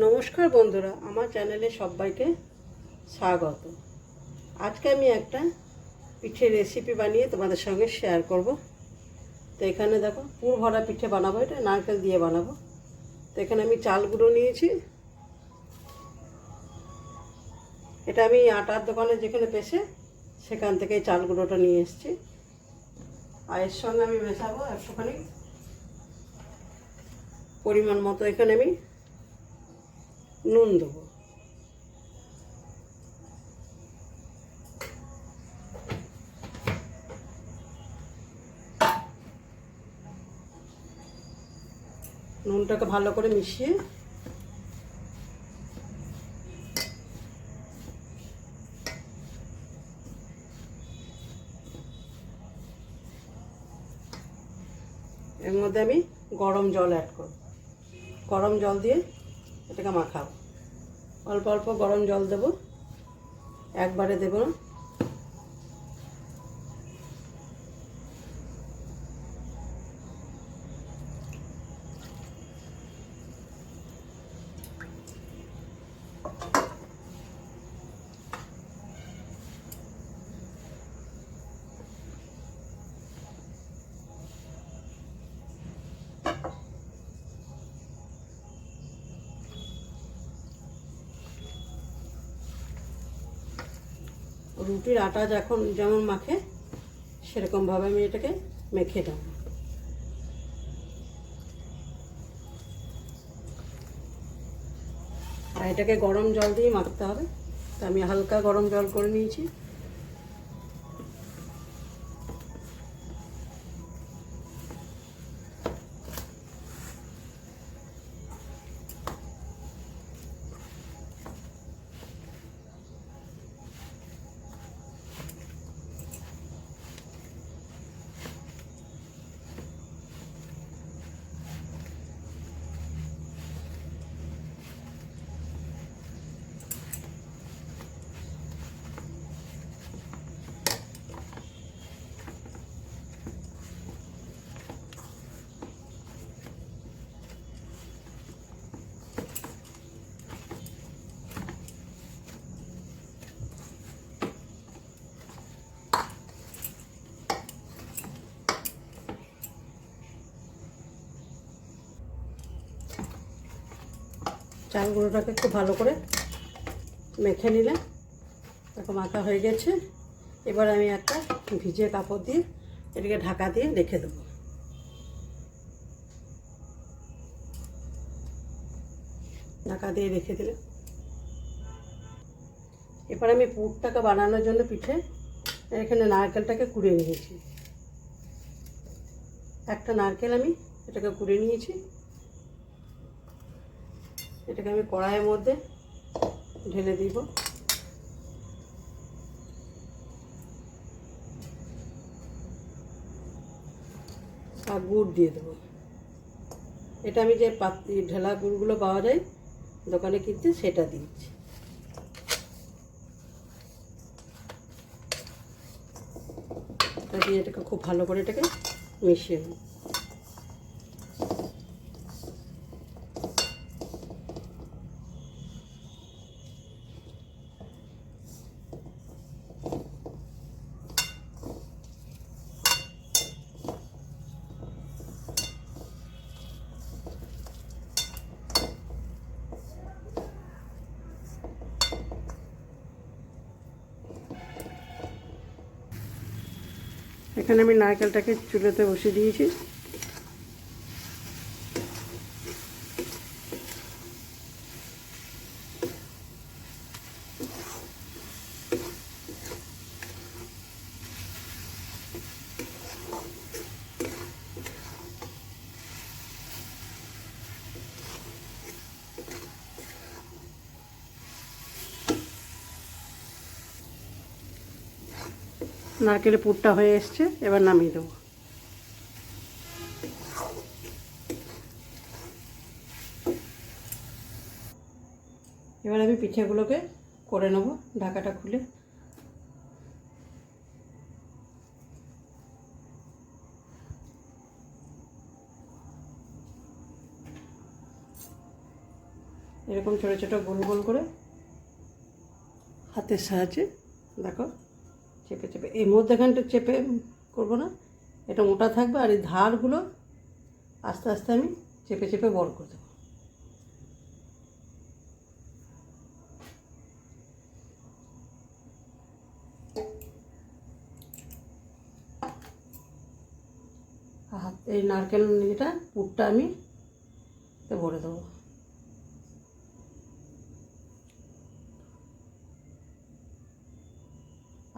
নমস্কার বন্ধুরা, আমার চ্যানেলে সবাইকে স্বাগত। আজকে আমি একটা পিঠে রেসিপি বানিয়ে তোমাদের সঙ্গে শেয়ার করব। তো এখানে দেখো, পুর ভরা পিঠে বানাবো, এটা নারকেল দিয়ে বানাবো। তো এখানে আমি চাল গুঁড়ো নিয়েছি। এটা আমি আটার দোকানে যেখানে পেশে সেখান থেকে চাল গুঁড়োটা নিয়ে এসেছি। আর এর সঙ্গে আমি মেশাবো একটুখানি পরিমাণ মতো এখানে আমি নুন দেবো। নুনটাকে ভালো করে মিশিয়ে এর মধ্যে আমি গরম জল অ্যাড করব। গরম জল দিয়ে এটাকে মাখাও। অল্প অল্প গরম জল দেবো। একবারে দেবো। রুটির আটা যখন যেমন মাখে, সেরকমভাবে আমি এটাকে মেখে দেব আর এটাকে গরম জল দিয়ে মাখতে হবে। তো আমি হালকা গরম জল করে নিয়েছি। চাল গুঁড়োটাকে খুব ভালো করে মেখে নিলে দেখো মাখা হয়ে গেছে। এবার আমি একটা ভিজে কাপড় দিয়ে এটাকে ঢাকা দিয়ে রেখে দেবো। ঢাকা দিয়ে রেখে দিলে এবার আমি পুরটাকে বানানোর জন্য পিঠে এখানে নারকেলটাকে কুড়ে নিয়েছি। একটা নারকেল আমি এটাকে কুড়ে নিয়েছি। এটাকে আমি কড়াইয়ের মধ্যে ঢেলে দিব। আর গুড় দিয়ে দেবো। এটা আমি যে পাতি, ঢেলা গুড়গুলো পাওয়া যায়, দোকানে কিনতে সেটা দিয়েছি দিয়ে এটাকে খুব ভালো করে এটাকে মিশিয়ে নেব এখানে আমি নারকেলটাকে চুলোতে বসিয়ে দিয়েছি। নারকেলের পুরটা হয়ে এসছে, এবার নামিয়ে দেবো। এবার আমি পিঠেগুলোকে করে নেব, ঢাকাটা খুলে। এরকম ছোটো ছোটো গোল গোল করে হাতের সাহায্যে, দেখো চেপে চেপে। এই মধ্যেখানটা চেপে করব না। এটা মোটা থাকবে আর এই ধারগুলো আস্তে আস্তে আমি চেপে চেপে বড় করে দেবো। এই নারকেল এটা পুরটা আমি ভরে দেবো।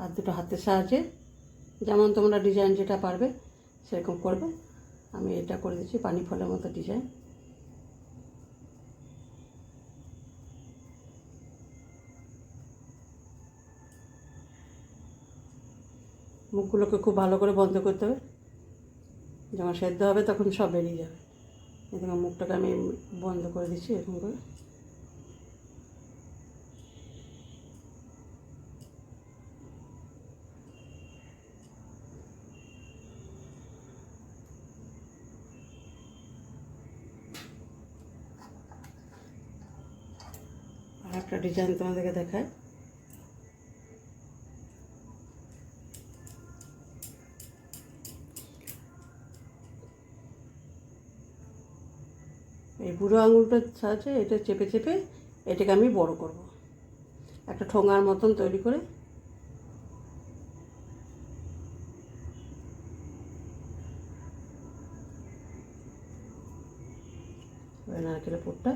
আর দুটো হাতের সাহায্যে যেমন তোমরা ডিজাইন যেটা পারবে, সেরকম করবে। আমি এটা করে দিচ্ছি, পানি ফলের মতো ডিজাইন মুখগুলোকে খুব ভালো করে বন্ধ করতে হবে। যখন সেদ্ধ হবে তখন সব বেরিয়ে যাবে। এদিকে মুখটাকে আমি বন্ধ করে দিচ্ছি, এরকম করে আর একটা ডিজাইন তোমাদেরকে দেখায় এই বুড়ো আঙুলটার সাহায্যে এটা চেপে চেপে এটাকে আমি বড় করব। একটা ঠোঙার মতন তৈরি করে। নারকেলের পুরটা।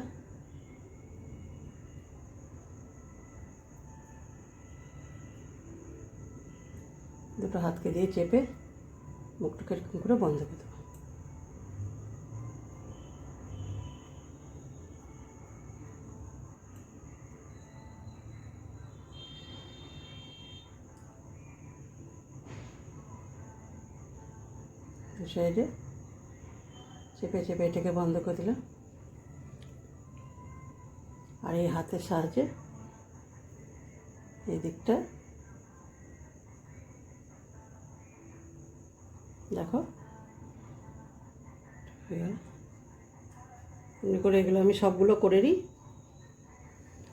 দুটো হাতকে দিয়ে চেপে মুখটাকে এরকম করে বন্ধ করে দেবো। সাইডে চেপে চেপে এটাকে বন্ধ করে দিলাম। আর এই হাতের সাহায্যে এই দিকটা দেখো। হয়ে। এমনি করে এগুলো আমি সবগুলো করে নিই।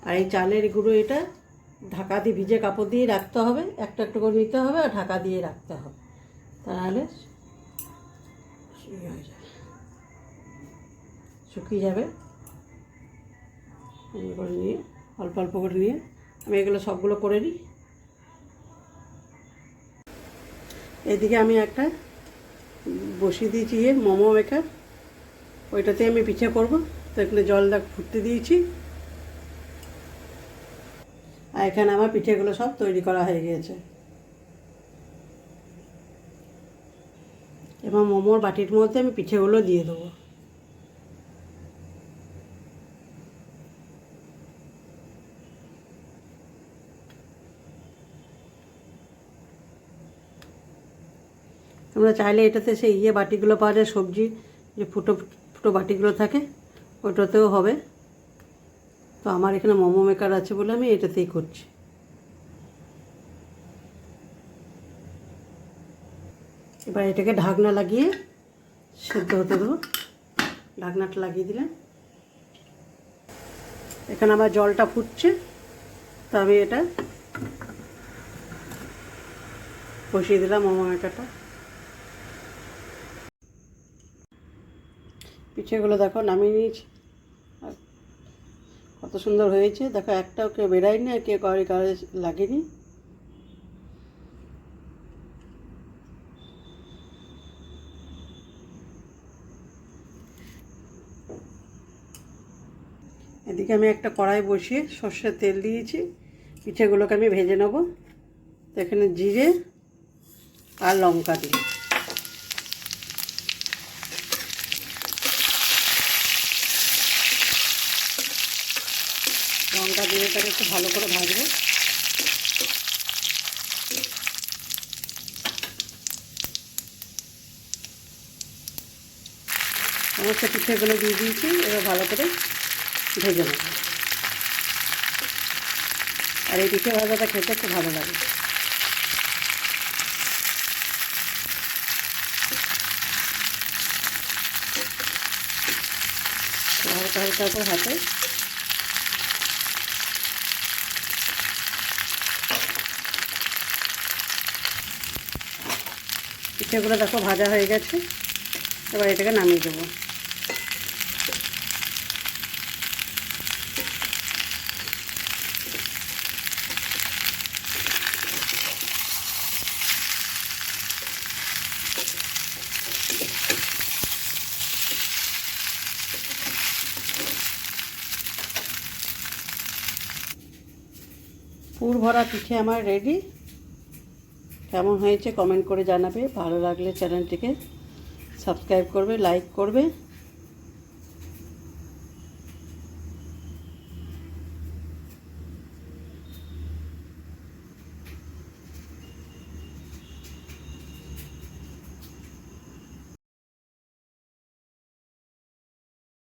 আর এই চালের গুঁড়ো এটা ঢাকা দিয়ে ভিজে কাপড় দিয়ে রাখতে হবে, একটা একটা করে নিতে হবে আর ঢাকা দিয়ে রাখতে হবে। তা নাহলে ইয়ে হয়ে যাবে। শুকিয়ে যাবে। করে নিয়ে, অল্প অল্প করে নিয়ে আমি এগুলো সবগুলো করে নিই। এদিকে আমি একটা বসিয়ে দিয়েছি ইয়ে মোমো মেকার ওইটাতে আমি পিঠে করব। তো এখানে জলটা ফুটতে দিয়েছি। আর এখানে আমার পিঠেগুলো সব তৈরি করা হয়ে গিয়েছে। এবং মোমোর বাটির মধ্যে আমি পিঠেগুলো দিয়ে দেবো। তোমরা চাইলে এটাতে সেই ইয়ে বাটিগুলো পাওয়া যায়, সবজি, যে ফুটো ফুটো বাটিগুলো থাকে, ওটাতেও হবে। তো আমার এখানে মোমো মেকার আছে বলে আমি এটাতেই করছি। এবার এটাকে ঢাকনা লাগিয়ে সেদ্ধ হতে দেবো। ঢাকনাটা লাগিয়ে দিলাম। এখানে আবার জলটা ফুটছে, তো আমি এটা বসিয়ে দিলাম মোমো মেকারটা। পিঠেগুলো দেখো নামিয়ে নিয়েছি। কত সুন্দর হয়েছে। দেখো একটাও কেউ বেরায়নি আর কেউ কারি কারে লাগেনি। এদিকে আমি একটা কড়াই বসিয়ে সর্ষের তেল দিয়েছি। পিঠেগুলোকে আমি ভেজে নেব। তো এখানে জিরে আর লঙ্কা দিই লঙ্কা জিরেটাকে একটু ভালো করে ভাজবো। সমস্ত পিঠেগুলো দিয়ে দিয়েছি, এবার ভালো করে ভেজে নেব। আর এই পিঠে ভাজাটা খেতে খুব ভালো লাগে। হালকা হালকা করে হাতে পিঠেগুলো দেখো ভাজা হয়ে গেছে। এবার এটাকে নামিয়ে দেবো। পুর ভরা পিঠে আমার রেডি কেমন হয়েছে কমেন্ট করে জানাবে। ভালো লাগলে চ্যানেলটিকে সাবস্ক্রাইব করবে লাইক করবে।